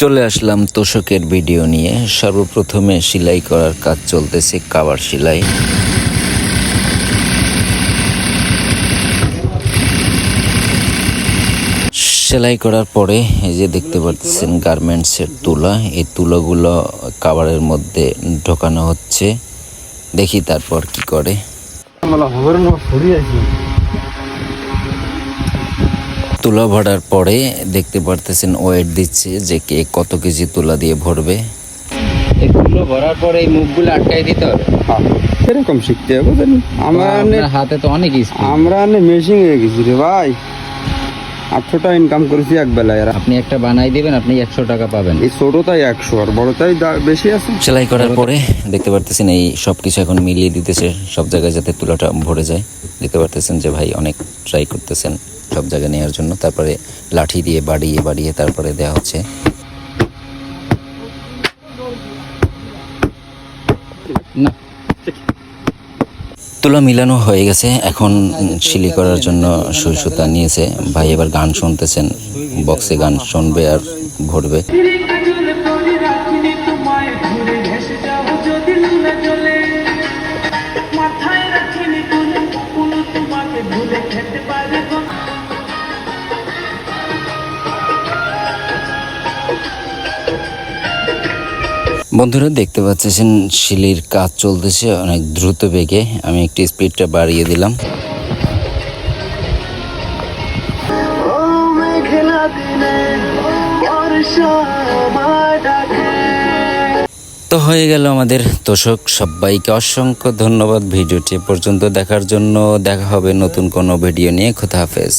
চলে আসলাম তোষকের ভিডিও নিয়ে। সর্বপ্রথমে সেলাই করার কাজ চলতেছে, কাবার সেলাই। সেলাই করার পরে এই যে দেখতে পাচ্ছেন গার্মেন্টসের তুলা, এই তুলাগুলো কাবারের মধ্যে ঢোকানো হচ্ছে। দেখি তারপর কি করে। তুলা ভরার পরে দেখতে পারতেছেন ওয়েট দিচ্ছে যে কে কত কেজি তুলা দিয়ে ভরবে। এগুলো ভরার পরে এই মুখগুলো আটকাই দিতে হবে। এরকম শিখতে হবে আমরা হাতে তো অনেক আমরা নে মেশিন হয়ে গেছি রে ভাই। আটশোটা ইনকাম করেছি এক বেলায় আর আপনি একটা বানাই দিবেন আপনি একশো টাকা পাবেন। এই ছোটটাই একশো আর বড়টাই দা- বেশি আছে। সেলাই করার পরে দেখতে পারতেছেন এই সব কিছু এখন মিলিয়ে দিতেছে সব জায়গায় যাতে তুলাটা ভরে যায়। দেখতে পারতেছেন যে ভাই অনেক ট্রাই করতেছেন। সব জায়গায় নেওয়ার জন্য। তারপরে লাঠি দিয়ে বাড়িয়ে বাড়িয়ে তারপরে দেওয়া হচ্ছে। তুলা মিলানো হয়ে গেছে। এখন শিলি করার জন্য সুই সুতা নিয়েছে। ভাই এবার গান শুনতেছেন। বক্সে গান শুনবে আর ভরবে বন্ধুরা দেখতে পাচ্ছেন শিলির কাজ চলতেছে অনেক দ্রুত বেগে। আমি একটু স্পিডটা বাড়িয়ে দিলাম। তো হয়ে গেল আমাদের তোষক। সবাইকে অসংখ্য ধন্যবাদ। ভিডিওটি পর্যন্ত দেখার জন্য দেখা হবে নতুন কোনো ভিডিও নিয়ে। খোদা হাফেজ।